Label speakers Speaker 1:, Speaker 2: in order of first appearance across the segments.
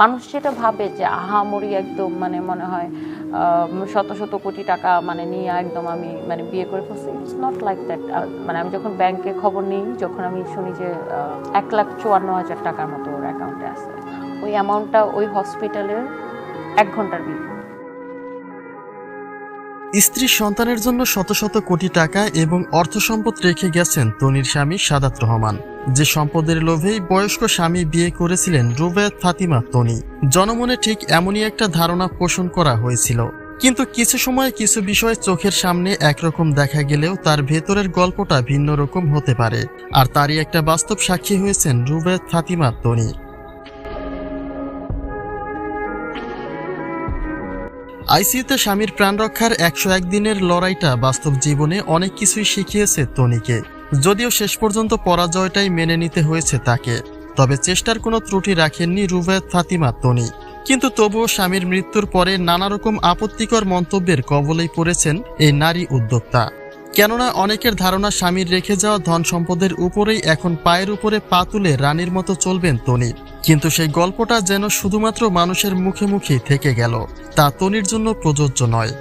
Speaker 1: মানুষ যেটা ভাবে যে আহামরি একদম মানে মনে হয় শত শত কোটি টাকা মানে নিয়ে একদম আমি মানে বিয়ে করে ফেলছি। ইটস নট লাইক দ্যাট মানে আমি যখন ব্যাংকে খবর নিই, যখন আমি শুনি যে এক লাখ চুয়ান্ন হাজার টাকার মতো ওর অ্যাকাউন্টে আছে, ওই অ্যামাউন্টটা ওই হসপিটালের এক ঘণ্টার বিল।
Speaker 2: স্ত্রী সন্তানের জন্য শত শত কোটি টাকা এবং অর্থ সম্পদ রেখে গেছেন তনির স্বামী সাদাত রহমান। যে সম্পদের লোভেই বয়স্ক স্বামী বিয়ে করেছিলেন রুবায়াত ফাতিমা তনি জনমনে ঠিক এমনই একটা ধারণা পোষণ করা হয়েছিল। কিন্তু কিছু সময় কিছু বিষয় চোখের সামনে একরকম দেখা গেলেও তার ভেতরের গল্পটা ভিন্ন রকম হতে পারে। আর তারই একটা বাস্তব সাক্ষী হয়েছেন রুবায়াত ফাতিমা তনি আইসিইউতে স্বামীর প্রাণ রক্ষার একশো একদিনের লড়াইটা বাস্তব জীবনে অনেক কিছুই শিখিয়েছে তনিকে। যদিও শেষ পর্যন্ত পরাজয়টাই মেনে নিতে হয়েছে তাকে। তবে চেষ্টার কোনো ত্রুটি রাখেননি রুবায়ত ফাতিমা, তনি। কিন্তু তবুও স্বামীর মৃত্যুর পরে নানা রকম আপত্তিকর মন্তব্যের কবলেই পড়েছেন এই নারী উদ্যোক্তা। কেননা অনেকের ধারণা স্বামীর রেখে যাওয়া ধন সম্পদের উপরেই এখন পায়ের উপরে পা তুলে রানীর মতো চলবেন তনি। কিন্তু সেই গল্পটা যেন শুধুমাত্র মানুষের মুখে মুখেই থেকে গেল। তা তনির জন্য প্রযোজ্য নয়।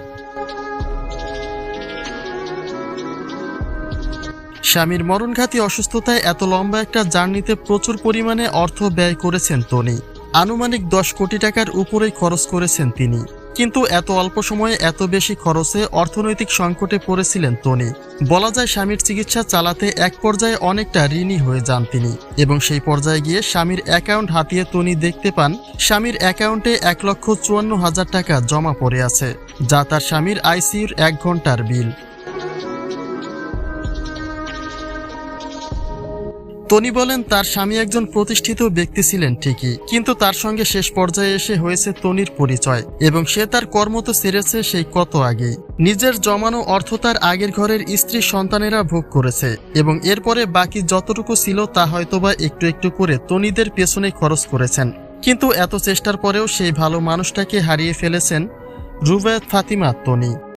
Speaker 2: স্বামীর মরণঘাতী অসুস্থতায় এত লম্বা একটা জার্নিতে প্রচুর পরিমাণে অর্থ ব্যয় করেছেন তনি। আনুমানিক দশ কোটি টাকার উপরেই খরচ করেছেন তিনি। কিন্তু এত অল্প সময়ে এত বেশি খরচে অর্থনৈতিক সংকটে পড়েছিলেন তনি বলা যায় স্বামীর চিকিৎসা চালাতে এক পর্যায়ে অনেকটা ঋণী হয়ে যান তিনি এবং সেই পর্যায়ে গিয়ে স্বামীর অ্যাকাউন্ট হাতিয়ে তনি দেখতে পান, স্বামীর অ্যাকাউন্টে এক লক্ষ চুয়ান্ন হাজার টাকা জমা পড়ে আছে, যা তার স্বামীর আইসিইউর এক ঘণ্টার বিল। তনি বলেন, তার স্বামী একজন প্রতিষ্ঠিত ব্যক্তি ছিলেন, ঠিকই। কিন্তু তার সঙ্গে শেষ পর্যায়ে এসে হয়েছে তনির পরিচয়, এবং সে তার কর্ম তো সেরেছে সেই কত আগেই। নিজের জমানো অর্থ তার আগের ঘরের স্ত্রী সন্তানেরা ভোগ করেছে, এবং এরপরে বাকি যতটুকু ছিল তা হয়তোবা একটু একটু করে তনিদের পেছনে খরচ করেছেন। কিন্তু এত চেষ্টার পরেও সেই ভালো মানুষটাকে হারিয়ে ফেলেছেন রুবায়াত ফাতিমা তনি।